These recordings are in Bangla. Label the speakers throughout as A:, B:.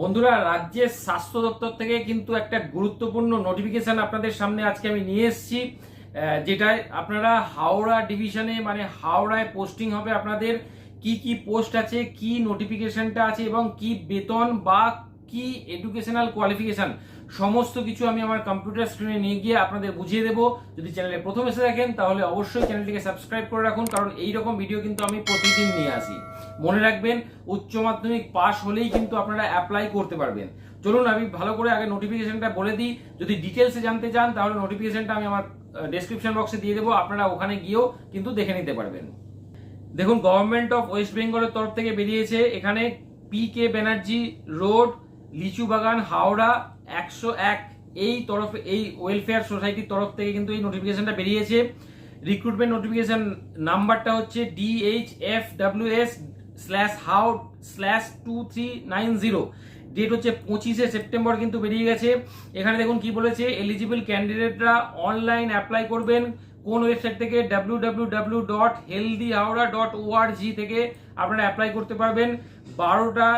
A: বন্ধুরা, রাজ্যের স্বাস্থ্য দপ্তর থেকে কিন্তু একটা গুরুত্বপূর্ণ নোটিফিকেশন আপনাদের সামনে আজকে আমি নিয়ে এসেছি যেটা যেটায় আপনারা হাওড়া ডিভিশনে মানে হাওড়ায় পোস্টিং হবে আপনাদের কি কি পোস্ট আছে, কি নোটিফিকেশনটা আছে এবং কি বেতন বা কি এডুকেশনাল কোয়ালিফিকেশন সমস্ত কিছু আমি আমার কম্পিউটার স্ক্রিনে নিয়ে গিয়ে আপনাদের বুঝিয়ে দেবো। যদি চ্যানেলে প্রথম এসে দেখেন, তাহলে অবশ্যই চ্যানেলটিকে সাবস্ক্রাইব করে রাখুন, কারণ এই রকম ভিডিও কিন্তু আমি প্রতিদিন নিয়ে আসি। মনে রাখবেন, উচ্চ মাধ্যমিক পাশ হলেই কিন্তু আপনারা অ্যাপ্লাই করতে পারবেন। চলুন আমি ভালো করে আগে নোটিফিকেশনটা বলে দিই। যদি ডিটেলসে জানতে চান, তাহলে নোটিফিকেশনটা আমি আমার ডেসক্রিপশন বক্সে দিয়ে দেবো। আপনারা ওখানে গিয়েও কিন্তু দেখে নিতে পারবেন। দেখুন গভর্নমেন্ট অফ ওয়েস্ট বেঙ্গলের তরফ থেকে বেরিয়েছে। এখানে পি কে ব্যানার্জি রোড লিচু বাগান হাওড়া একশো এক এই তরফে, এই ওয়েলফেয়ার সোসাইটির তরফ থেকে কিন্তু এই নোটিফিকেশনটা বেরিয়েছে। রিক্রুটমেন্ট নোটিফিকেশন নাম্বারটা হচ্ছে DH F W S slash how slash two three nine zero date হচ্ছে পঁচিশে সেপ্টেম্বর কিন্তু বেরিয়ে গেছে। এখানে দেখুন কি বলেছে এলিজিবল ক্যান্ডিডেটরা অনলাইন অ্যাপ্লাই করবেন। কোন ওয়েবসাইট থেকে? W W W dot healthy Howrah dot ORG থেকে আপনারা অ্যাপ্লাই করতে পারবেন। বারোটা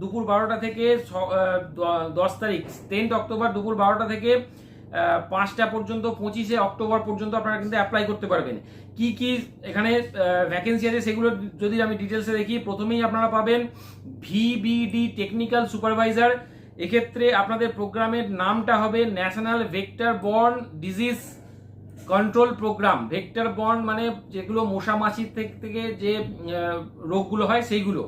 A: দুপুর বারোটা থেকে দশ তারিখ টেন্থ অক্টোবর দুপুর বারোটা থেকে পাঁচটা পর্যন্ত, পঁচিশে অক্টোবর পর্যন্ত আপনারা কিন্তু অ্যাপ্লাই করতে পারবেন। কি কি এখানে ভ্যাকেন্সি আছে সেগুলো যদি আমি ডিটেলসে দেখি, প্রথমেই আপনারা পাবেন ভিবিডি টেকনিক্যাল সুপারভাইজার এক্ষেত্রে আপনাদের প্রোগ্রামের নামটা হবে national vector borne disease control programme vector borne মানে যেগুলো মশা মাছির থেকে যে রোগগুলো হয় সেইগুলো।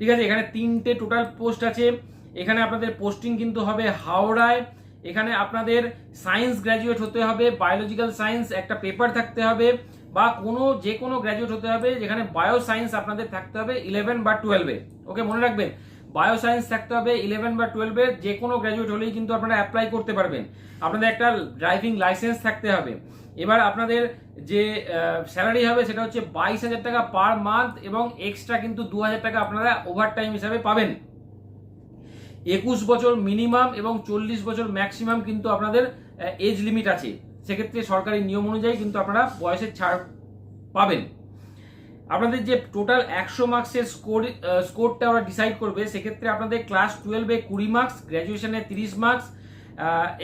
A: ঠিক আছে, এখানে তিনটে টোটাল পোস্ট আছে। এখানে আপনাদের পোস্টিং কিন্তু হবে হাওড়ায়। এখানে আপনাদের সায়েন্স গ্র্যাজুয়েট হতে হবে বায়োলজিক্যাল সায়েন্স একটা পেপার থাকতে হবে বা কোনো, যে কোনো গ্র্যাজুয়েট হতে হবে, যেখানে বায়ো সায়েন্স আপনাদের থাকতে হবে ইলেভেন বা টুয়েলভে ওকে মনে রাখবেন? বায়ো সায়েন্স থাকতে হবে ইলেভেন বা টুয়েলভে যে কোনো গ্র্যাজুয়েট হলেই কিন্তু আপনারা অ্যাপ্লাই করতে পারবেন। আপনাদের একটা ড্রাইভিং লাইসেন্স থাকতে হবে। এবার আপনাদের যে স্যালারি হবে সেটা হচ্ছে বাইশ হাজার টাকা পার মান্থ এবং এক্সট্রা কিন্তু দু হাজার টাকা আপনারা ওভার টাইম হিসাবে পাবেন। একুশ বছর মিনিমাম এবং চল্লিশ বছর ম্যাক্সিমাম কিন্তু আপনাদের এজ লিমিট আছে। সেক্ষেত্রে সরকারি নিয়ম অনুযায়ী কিন্তু আপনারা বয়সের ছাড় পাবেন। আপনাদের যে টোটাল একশো মার্কসের স্কোর স্কোরটা ওরা ডিসাইড করবে, সেক্ষেত্রে আপনাদের ক্লাস টুয়েলভে কুড়ি মার্কস গ্র্যাজুয়েশনে তিরিশ মার্কস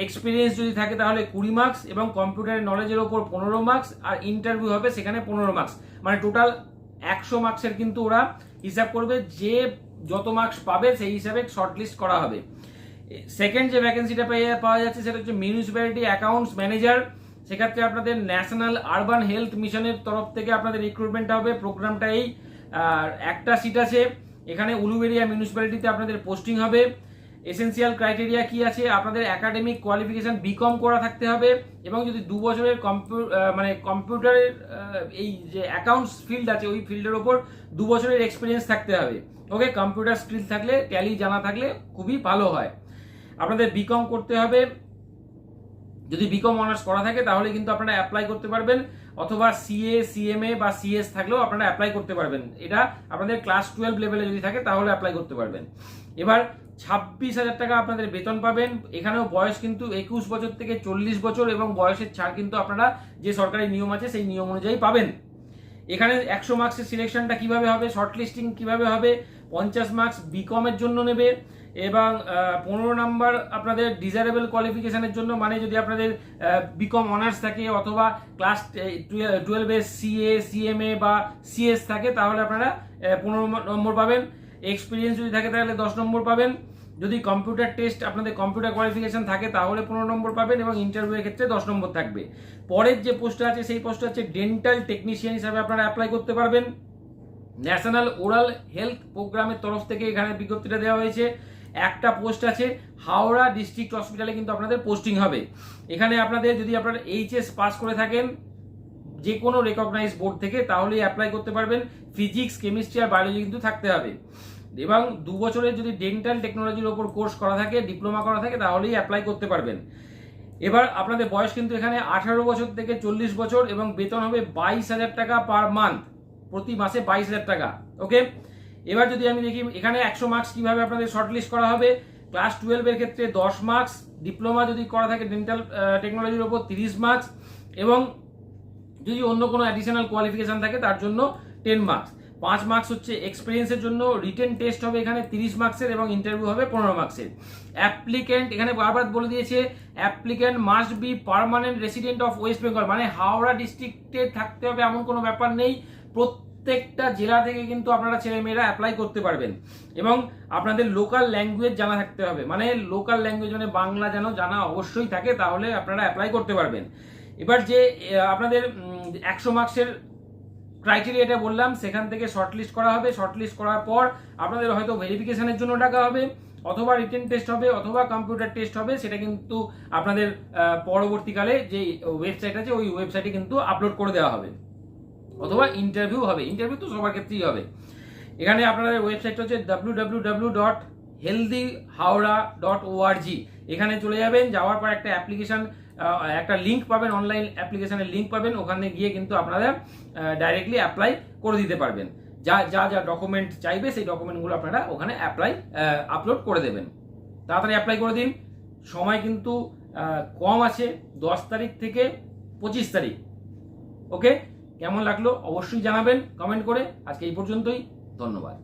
A: এক্সপিরিয়েন্স যদি থাকে তাহলে কুড়ি মার্কস এবং কম্পিউটারের নলেজের ওপর পনেরো মার্কস আর ইন্টারভিউ হবে সেখানে পনেরো মার্কস মানে টোটাল একশো মার্কসের কিন্তু ওরা হিসাব করবে, যে যত মার্কস পাবে সেই হিসাবে শর্টলিস্ট করা হবে। সেকেন্ড যে ভ্যাকেন্সিটা পেয়ে পাওয়া যাচ্ছে সেটা হচ্ছে মিউনিসিপ্যালিটি অ্যাকাউন্টস ম্যানেজার সেক্ষেত্রে আপনাদের ন্যাশনাল আরবান হেলথ মিশনের তরফ থেকে আপনাদের রিক্রুটমেন্টটা হবে। প্রোগ্রামটা এই একটা সিট আছে, এখানে উলুবেরিয়া মিউনিসিপ্যালিটিতে আপনাদের পোস্টিং হবে। এসেন্সিয়াল ক্রাইটেরিয়া কি আছে? আপনাদের একাডেমিক কোয়ালিফিকেশন বিকম করা থাকতে হবে এবং যদি দু বছরের মানে কম্পিউটারের এই যে অ্যাকাউন্টস ফিল্ড আছে, ওই ফিল্ডের ওপর দু বছরের এক্সপিরিয়েন্স থাকতে হবে। ওকে কম্পিউটার স্কিল থাকলে ট্যালি জানা থাকলে খুবই ভালো হয়। আপনাদের বিকম করতে হবে। যদি বিকম অনার্স করা থাকে, তাহলে কিন্তু আপনারা অ্যাপ্লাই করতে পারবেন, অথবা সিএ সিএমএ বা সিএস থাকলেও আপনারা অ্যাপ্লাই করতে পারবেন। এটা আপনাদের ক্লাস টুয়েলভ লেভেলে যদি থাকে, তাহলে অ্যাপ্লাই করতে পারবেন। এবার ছাব্বিশ হাজার টাকা আপনাদের বেতন পাবেন। এখানেও বয়স কিন্তু একুশ বছর থেকে চল্লিশ বছর এবং বয়সের ছাড় কিন্তু আপনারা যে সরকারি নিয়ম আছে, সেই নিয়ম অনুযায়ী পাবেন। এখানে একশো মার্কসের সিলেকশনটা কীভাবে হবে? শর্ট লিস্টিং কীভাবে হবে? পঞ্চাশ মার্কস বিকমের জন্য নেবে। এবং পনেরো নাম্বার আপনাদের ডিজারেবল কোয়ালিফিকেশানের জন্য মানে যদি আপনাদের বিকম অনার্স থাকে অথবা ক্লাস টুয়েলভে সিএ সিএমএ বা সিএস থাকে, তাহলে আপনারা পনেরো নম্বর পাবেন। এক্সপিরিয়েন্স যদি থাকে তাহলে দশ নম্বর পাবেন। যদি কম্পিউটার টেস্ট আপনাদের কম্পিউটার কোয়ালিফিকেশান থাকে, তাহলে পনেরো নম্বর পাবেন এবং ইন্টারভিউয়ের ক্ষেত্রে দশ নম্বর থাকবে। পরের যে পোস্টটা আছে, সেই পোস্টটা হচ্ছে ডেন্টাল টেকনিশিয়ান হিসাবে আপনারা অ্যাপ্লাই করতে পারবেন। ন্যাশনাল ওরাল হেলথ প্রোগ্রামের তরফ থেকে এখানে বিজ্ঞপ্তিটা দেওয়া হয়েছে। একটা পোস্ট আছে, হাওড়া ডিস্ট্রিক্ট হসপিটালে কিন্তু আপনাদের পোস্টিং হবে। এখানে আপনাদের যদি আপনারা এইচএস পাস করে থাকেন যে কোনো রেকগনাইজ বোর্ড থেকে, তাহলেই অ্যাপ্লাই করতে পারবেন। ফিজিক্স কেমিস্ট্রি আর বায়োলজি কিন্তু থাকতে হবে। এবং দু বছরের যদি ডেন্টাল টেকনোলজির ওপর কোর্স করা থাকে ডিপ্লোমা করা থাকে, তাহলেই অ্যাপ্লাই করতে পারবেন। এবার আপনাদের বয়স কিন্তু এখানে আঠারো বছর থেকে চল্লিশ বছর এবং বেতন হবে বাইশ হাজার টাকা পার মান্থ প্রতি মাসে বাইশ হাজার টাকা ওকে এবার যদি আমি দেখি, এখানে একশো মার্কস কীভাবে আপনাদের শর্টলিস্ট করা হবে? ক্লাস টুয়েলভের ক্ষেত্রে দশ মার্কস ডিপ্লোমা যদি করা থাকে ডেন্টাল টেকনোলজির ওপর তিরিশ মার্কস এবং যদি অন্য কোনো অ্যাডিশনাল কোয়ালিফিকেশন থাকে, তার জন্য টেন মার্কস পাঁচ মার্কস হচ্ছে এক্সপিরিয়েন্সের জন্য রিটেন টেস্ট হবে এখানে তিরিশ মার্কসের এবং ইন্টারভিউ হবে পনেরো মার্কসের অ্যাপ্লিক্যান্ট এখানে বারবার বলে দিয়েছে applicant must be permanent resident of West Bengal মানে হাওড়া ডিস্ট্রিক্টে থাকতে হবে, এমন কোনো ব্যাপার নেই। প্রত্যেকটা জেলা থেকে কিন্তু আপনারা ছেলেমেয়েরা অ্যাপ্লাই করতে পারবেন। এবং আপনাদের লোকাল ল্যাঙ্গুয়েজ জানা থাকতে হবে। মানে লোকাল ল্যাঙ্গুয়েজ মানে বাংলা যেন জানা অবশ্যই থাকে, তাহলে আপনারা অ্যাপ্লাই করতে পারবেন। এবার যে আপনাদের একশো মার্কসের ক্রাইটেরিয়াটা বললাম, সেখান থেকে শর্টলিস্ট করা হবে। শর্টলিস্ট করার পর আপনাদের হয়তো ভেরিফিকেশনের জন্য ডাকা হবে, অথবা রিটেন টেস্ট হবে, অথবা কম্পিউটার টেস্ট হবে। সেটা কিন্তু আপনাদের পরবর্তীকালে যে ওয়েবসাইট আছে, ওই ওয়েবসাইটে কিন্তু আপলোড করে দেওয়া হবে। অথবা ইন্টারভিউ হবে। ইন্টারভিউ তো সবার ক্ষেত্রেই হবে। এখানে আপনাদের ওয়েবসাইট হচ্ছে W W W dot healthy Howrah dot ORG এখানে চলে যাবেন, যাওয়ার পর একটা অ্যাপ্লিকেশন একটা লিঙ্ক পাবেন অনলাইন অ্যাপ্লিকেশানের লিঙ্ক পাবেন। ওখানে গিয়ে কিন্তু আপনারা ডাইরেক্টলি অ্যাপ্লাই করে দিতে পারবেন। যা যা যা ডকুমেন্ট চাইবে, সেই ডকুমেন্টগুলো আপনারা ওখানে অ্যাপ্লাই আপলোড করে দেবেন। তাড়াতাড়ি অ্যাপ্লাই করে দিন। সময় কিন্তু কম আছে, দশ তারিখ থেকে পঁচিশ তারিখ। ওকে কেমন লাগল অবশ্যই জানাবেন কমেন্ট করে। আজকে এই পর্যন্তই ধন্যবাদ।